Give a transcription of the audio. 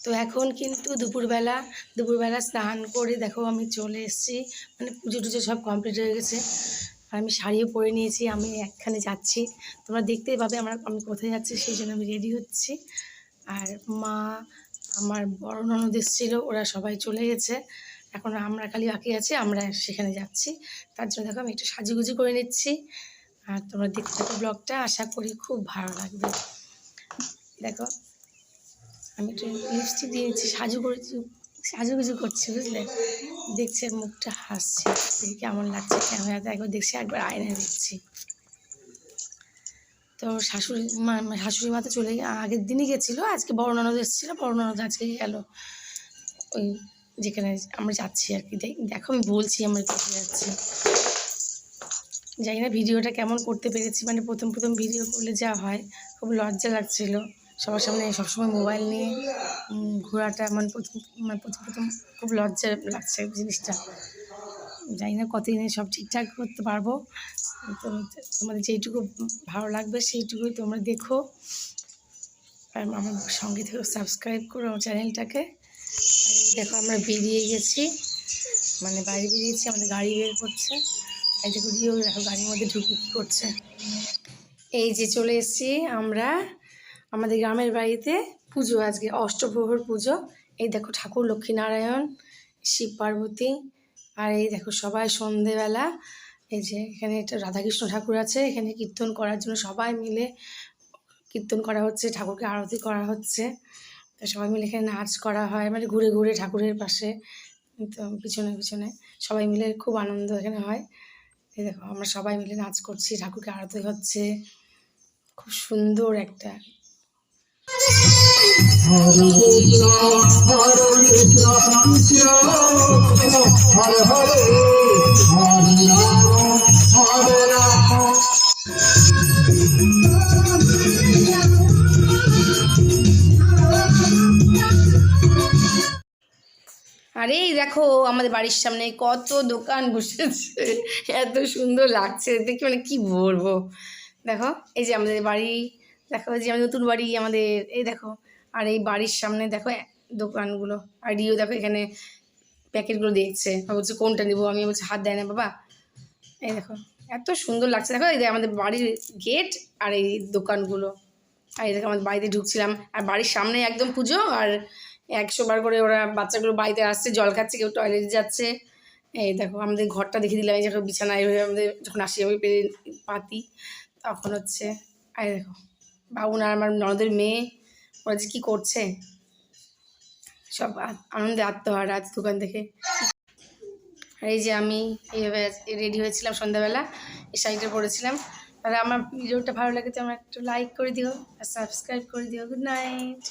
তো এখন কিন্তু দুপুরবেলা দুপুরবেলা স্নান করে দেখো আমি চলে এসেছি। মানে পুজো টুজো সব কমপ্লিট হয়ে গেছে। আর আমি শাড়িও পরে নিয়েছি, আমি একখানে যাচ্ছি। তোমরা দেখতেই পাবে আমরা, আমি কোথায় যাচ্ছি সেই জন্য আমি রেডি হচ্ছি। আর মা, আমার বড় ননদ এসেছিল, ওরা সবাই চলে গেছে। এখন আমরা খালি বাকি আছি, আমরা সেখানে যাচ্ছি। তার জন্য দেখো আমি একটু সাজুগুজু করে নিচ্ছি। আর তোমরা দেখতে থাকো ব্লগটা আশা করি খুব ভালো লাগবে। দেখো আমি একটু লিপস্টিক দিয়েছি, সাজু করেছি, সাজু সাজুগুজু করছি, বুঝলে? দেখছি মুখটা হাসছে। দেখি কেমন লাগছে ক্যামেরাতে একবার দেখছি, একবার আয়নায় দেখছি। তো শাশুড়ি মা শাশুড়ি মা তো চলে আগের দিনই গেছিল, আজকে বড় ননদ এসেছিল, বড় ননদ আজকে গেল। ওই যেখানে আমরা যাচ্ছি আর কি। দেখ- দেখো, আমি বলছি আমরা কোথায় যাচ্ছি। জানি না ভিডিওটা কেমন করতে পেরেছি মানে প্রথম প্রথম ভিডিও করলে যা হয়, খুব লজ্জা লাগছিল। সবার সামনে সবসময় মোবাইল নিয়ে ঘোরাটা মানে প্রথম মানে প্রথম প্রথম খুব লজ্জা লাগছে জিনিসটা। জানি না কতদিনে সব ঠিকঠাক করতে পারব। তো তোমাদের যেইটুকু ভালো লাগবে সেইটুকুই তোমরা দেখো। আর আমার সঙ্গে থেকে সাবস্ক্রাইব করো আমার চ্যানেলটাকে দেখো আমরা বেরিয়ে গেছি। মানে বাইরে বেরিয়েছি, আমাদের গাড়ি বের করছে। এই দেখো রিও, দেখো গাড়ির মধ্যে ঢুকে করছে। এই যে চলে এসেছি আমরা আমাদের গ্রামের বাড়িতে পুজো, আজকে অষ্টপ্রহর পুজো। এই দেখো ঠাকুর লক্ষ্মীনারায়ণ, শিব পার্বতী, আর এই দেখো সবাই সন্ধেবেলা। এই যে এখানে একটা রাধাকৃষ্ণ ঠাকুর আছে, এখানে কীর্তন করার জন্য সবাই মিলে কীর্তন করা হচ্ছে, ঠাকুরকে আরতি করা হচ্ছে। তো সবাই মিলে এখানে নাচ করা হয় মানে ঘুরে ঘুরে ঠাকুরের পাশে। পিছনে পিছনে সবাই মিলে খুব আনন্দ এখানে হয়। এই দেখো আমরা সবাই মিলে নাচ করছি, ঠাকুরকে আরতি হচ্ছে। খুব সুন্দর একটা হরে হরে হরে রাম হরে রাম আরে দেখো, আমাদের বাড়ির সামনে কত দোকান বসেছে। এত সুন্দর লাগছে দেখি মানে কি বলব। দেখো, এই যে আমাদের বাড়ি, দেখো যে আমাদের নতুন বাড়ি, আমাদের, এই দেখো আর এই বাড়ির সামনে দেখো দোকানগুলো। আর রিও দেখো এখানে প্যাকেটগুলো দেখছে। বলছে কোনটা নিবো? আমি বলছি, হাত দেয় না বাবা। এই দেখো, এত সুন্দর লাগছে। দেখো, এই আমাদের বাড়ির গেট আর এই দোকানগুলো। আর এই দেখো, আমাদের বাড়িতে ঢুকছিলাম। আর বাড়ির সামনে একদম পুজো। আর একশো বার করে ওরা বাচ্চাগুলো বাড়িতে আসছে, জল খাচ্ছে, কেউ টয়লেটে যাচ্ছে। এই দেখো, আমাদের ঘরটা দেখিয়ে দিলাম। এই যখন বিছানায় হয়ে আমাদের যখন আসি আমি পেরে পাতি, তখন হচ্ছে, আর দেখো বাবুন আর আমার ননদের মেয়ে। ওরা যে কী করছে? সব আনন্দে আত্মহারা আজ দোকান থেকে। আর এই যে আমি এইভাবে রেডি হয়েছিলাম সন্ধ্যাবেলা, এই শাড়িটা পরেছিলাম। আর আমার ভিডিওটা ভালো লাগে তো আমার একটু লাইক করে দিও, আর সাবস্ক্রাইব করে দিও। Good night